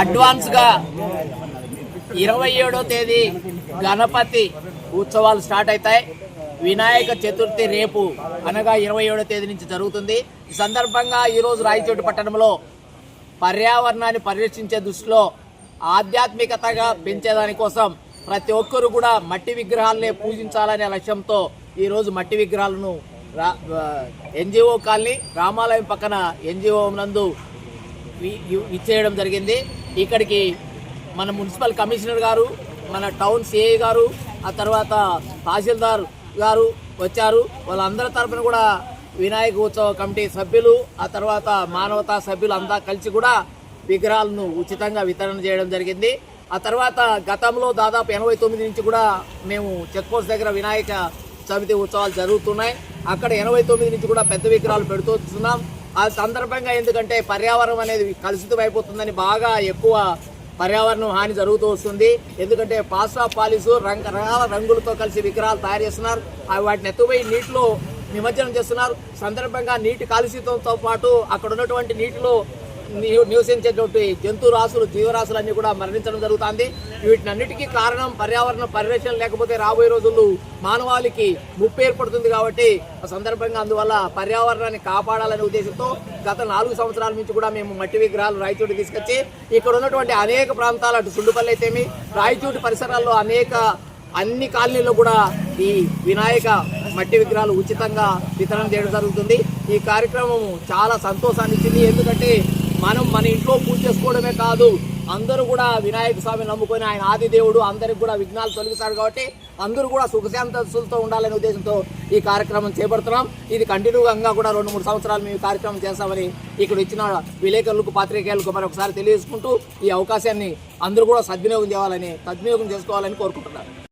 అడ్వాన్స్గా ఇరవై ఏడో తేదీ గణపతి ఉత్సవాలు స్టార్ట్ అవుతాయి వినాయక చతుర్థి రేపు అనగా ఇరవై ఏడో తేదీ నుంచి జరుగుతుంది. ఈ సందర్భంగా ఈరోజు రాయచోటి పట్టణంలో పర్యావరణాన్ని పరిరక్షించే దృష్టిలో ఆధ్యాత్మికతగా పెంచేదాని కోసం ప్రతి ఒక్కరు కూడా మట్టి విగ్రహాలనే పూజించాలనే లక్ష్యంతో ఈరోజు మట్టి విగ్రహాలను ఎన్జిఓ కాలనీ రామాలయం పక్కన ఎన్జిఓ నందు ఇచ్చేయడం జరిగింది. ఇక్కడికి మన మున్సిపల్ కమిషనర్ గారు మన టౌన్ సిఐ గారు ఆ తర్వాత తహసీల్దార్ గారు వచ్చారు. వాళ్ళందరి తరపున కూడా వినాయక ఉత్సవ కమిటీ సభ్యులు ఆ తర్వాత మానవతా సభ్యులు అంతా కలిసి కూడా విగ్రహాలను ఉచితంగా వితరణ చేయడం జరిగింది. ఆ తర్వాత గతంలో దాదాపు ఎనభై తొమ్మిది నుంచి కూడా మేము చెక్ పోస్ట్ దగ్గర వినాయక సమితి ఉత్సవాలు జరుగుతున్నాయి. అక్కడ ఎనభై తొమ్మిది నుంచి కూడా పెద్ద విగ్రహాలు పెడుతూ వస్తున్నాం. ఆ సందర్భంగా ఎందుకంటే పర్యావరణం అనేది కలుషితం అయిపోతుందని బాగా ఎక్కువ పర్యావరణం హాని జరుగుతూ వస్తుంది. ఎందుకంటే పాస్టా పాలిసు రంగు రకాల రంగులతో కలిసి విగ్రహాలు తయారు చేస్తున్నారు. అవి వాటిని ఎత్తుపోయి నీటిలో నిమజ్జనం చేస్తున్నారు. సందర్భంగా నీటి కాలుష్యంతో పాటు అక్కడ ఉన్నటువంటి నీటిలో నివసించేటువంటి జంతు రాసులు జీవరాశులు కూడా మరణించడం జరుగుతుంది. వీటినన్నిటికీ కారణం పర్యావరణ పరిరక్షణ లేకపోతే రాబోయే రోజుల్లో మానవాళికి ముప్పు ఏర్పడుతుంది కాబట్టి సందర్భంగా అందువల్ల పర్యావరణాన్ని కాపాడాలనే ఉద్దేశంతో గత నాలుగు సంవత్సరాల నుంచి కూడా మేము మట్టి విగ్రహాలు రాయచూటి తీసుకొచ్చి ఇక్కడ ఉన్నటువంటి అనేక ప్రాంతాలు అటు సుండుపల్లి అయితేమి రాయచూటి పరిసరాల్లో అనేక అన్ని కాలనీల్లో కూడా ఈ వినాయక మట్టి విగ్రహాలు ఉచితంగా వితరణ చేయడం జరుగుతుంది. ఈ కార్యక్రమం చాలా సంతోషాన్ని ఇచ్చింది ఎందుకంటే మనం మన ఇంట్లో పూజ చేసుకోవడమే కాదు అందరూ కూడా వినాయక స్వామిని నమ్ముకొని ఆయన ఆది దేవుడు అందరికి కూడా విఘ్నాలు తొలగిస్తాడు కాబట్టి అందరూ కూడా సుఖశాంతలతో ఉండాలనే ఉద్దేశంతో ఈ కార్యక్రమం చేపడుతున్నాం. ఇది కంటిన్యూగా కూడా రెండు మూడు సంవత్సరాలు మేము కార్యక్రమం చేస్తామని ఇక్కడ ఇచ్చిన విలేకరులకు పాత్రికేయులకు మరొకసారి తెలియజేసుకుంటూ ఈ అవకాశాన్ని అందరూ కూడా సద్వినియోగం చేయాలని సద్వినియోగం చేసుకోవాలని కోరుకుంటున్నారు.